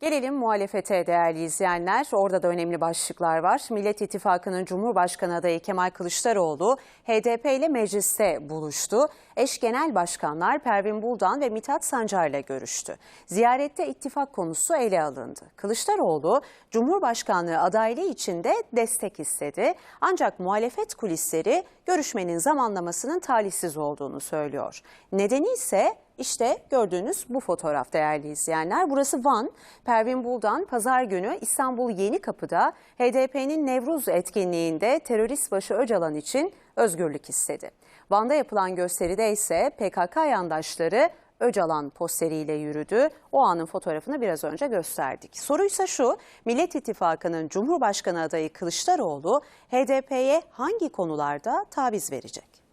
Gelelim muhalefete değerli izleyenler. Orada da önemli başlıklar var. Millet İttifakı'nın Cumhurbaşkanı adayı Kemal Kılıçdaroğlu HDP ile mecliste buluştu. Eş genel başkanlar Pervin Buldan ve Mithat Sancar ile görüştü. Ziyarette ittifak konusu ele alındı. Kılıçdaroğlu Cumhurbaşkanlığı adaylığı için de destek istedi. Ancak muhalefet kulisleri görüşmenin zamanlamasının talihsiz olduğunu söylüyor. Nedeni ise işte gördüğünüz bu fotoğraf değerli izleyenler. Burası Van. Pervin Buldan pazar günü İstanbul Yeni Kapı'da HDP'nin Nevruz etkinliğinde terörist başı Öcalan için özgürlük istedi. Van'da yapılan gösteride ise PKK yandaşları Öcalan posteriyle yürüdü. O anın fotoğrafını biraz önce gösterdik. Soruysa şu, Millet İttifakı'nın Cumhurbaşkanı adayı Kılıçdaroğlu HDP'ye hangi konularda taviz verecek?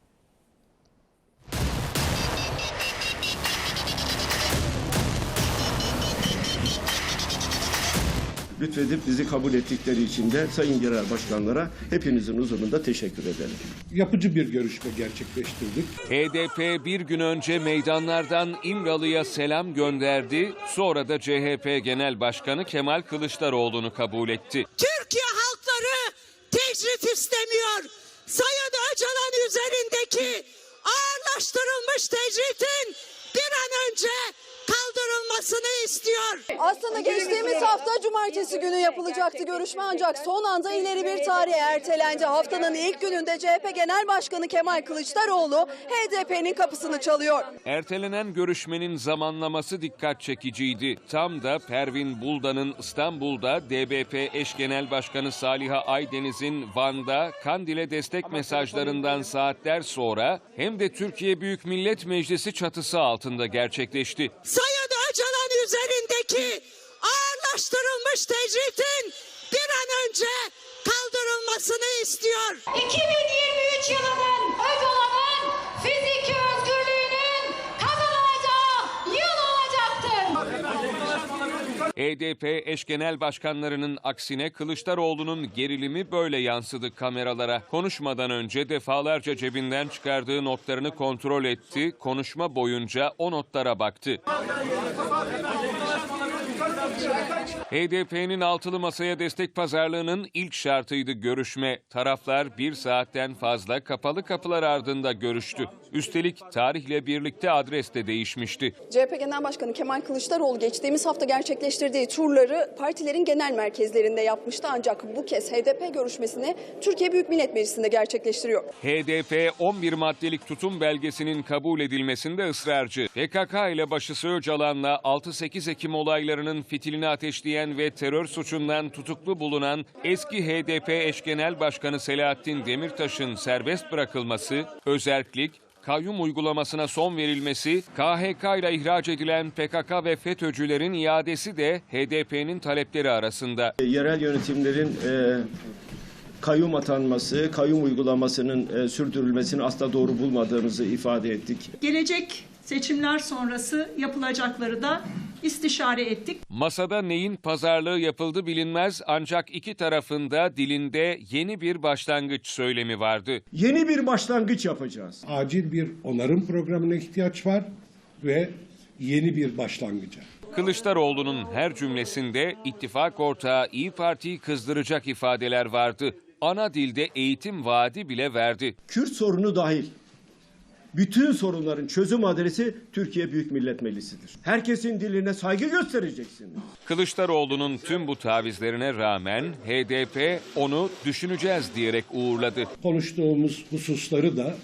Lütfedip bizi kabul ettikleri için de Sayın Genel Başkanlara hepinizin huzurunda teşekkür ederim. yapıcı bir görüşme gerçekleştirdik. HDP bir gün önce meydanlardan İmralı'ya selam gönderdi. Sonra da CHP Genel Başkanı Kemal Kılıçdaroğlu'nu kabul etti. Türkiye halkları tecrit istemiyor. Sayın Öcalan üzerindeki ağırlaştırılmış tecritin bir an önce kaldırılmasını istiyor. Aslında geçtiğimiz hafta cumartesi günü yapılacaktı görüşme ancak son anda ileri bir tarihe ertelendi. Haftanın ilk gününde CHP Genel Başkanı Kemal Kılıçdaroğlu HDP'nin kapısını çalıyor. Ertelenen görüşmenin zamanlaması dikkat çekiciydi. Tam da Pervin Buldan'ın İstanbul'da DBP eş genel başkanı Saliha Aydeniz'in Van'da Kandil'e destek mesajlarından saatler sonra hem de Türkiye Büyük Millet Meclisi çatısı altında gerçekleşti. Sayın üzerindeki ağırlaştırılmış tecritin bir an önce kaldırılmasını istiyor. 2023 yılının Öcalan'ın HDP eş genel başkanlarının aksine Kılıçdaroğlu'nun gerilimi böyle yansıdı kameralara. Konuşmadan önce defalarca cebinden çıkardığı notlarını kontrol etti. Konuşma boyunca o notlara baktı. HDP'nin altılı masaya destek pazarlığının ilk şartıydı görüşme. Taraflar bir saatten fazla kapalı kapılar ardında görüştü. Üstelik tarihle birlikte adres de değişmişti. CHP Genel Başkanı Kemal Kılıçdaroğlu geçtiğimiz hafta gerçekleştirdiği turları partilerin genel merkezlerinde yapmıştı. Ancak bu kez HDP görüşmesini Türkiye Büyük Millet Meclisi'nde gerçekleştiriyor. HDP 11 maddelik tutum belgesinin kabul edilmesinde ısrarcı. PKK ile başı Öcalan'la 6-8 Ekim olaylarının fitilini ateşleyen ve terör suçundan tutuklu bulunan eski HDP eş genel başkanı Selahattin Demirtaş'ın serbest bırakılması, özerklik, kayyum uygulamasına son verilmesi, KHK ile ihraç edilen PKK ve FETÖ'cülerin iadesi de HDP'nin talepleri arasında. Yerel yönetimlerin e, kayyum atanması, kayyum uygulamasının e, sürdürülmesini asla doğru bulmadığımızı ifade ettik. Gelecek seçimler sonrası yapılacakları da istişare ettik. Masada neyin pazarlığı yapıldı bilinmez ancak iki tarafında dilinde yeni bir başlangıç söylemi vardı. Yeni bir başlangıç yapacağız. Acil bir onarım programına ihtiyaç var ve yeni bir başlangıca. Kılıçdaroğlu'nun her cümlesinde ittifak ortağı İyi Parti'yi kızdıracak ifadeler vardı. Ana dilde eğitim vaadi bile verdi. Kürt sorunu dahil bütün sorunların çözüm adresi Türkiye Büyük Millet Meclisi'dir. Herkesin diline saygı göstereceksiniz. Kılıçdaroğlu'nun tüm bu tavizlerine rağmen HDP onu düşüneceğiz diyerek uğurladı. Konuştuğumuz hususları da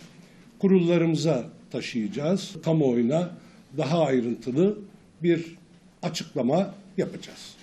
kurullarımıza taşıyacağız. Kamuoyuna daha ayrıntılı bir açıklama yapacağız.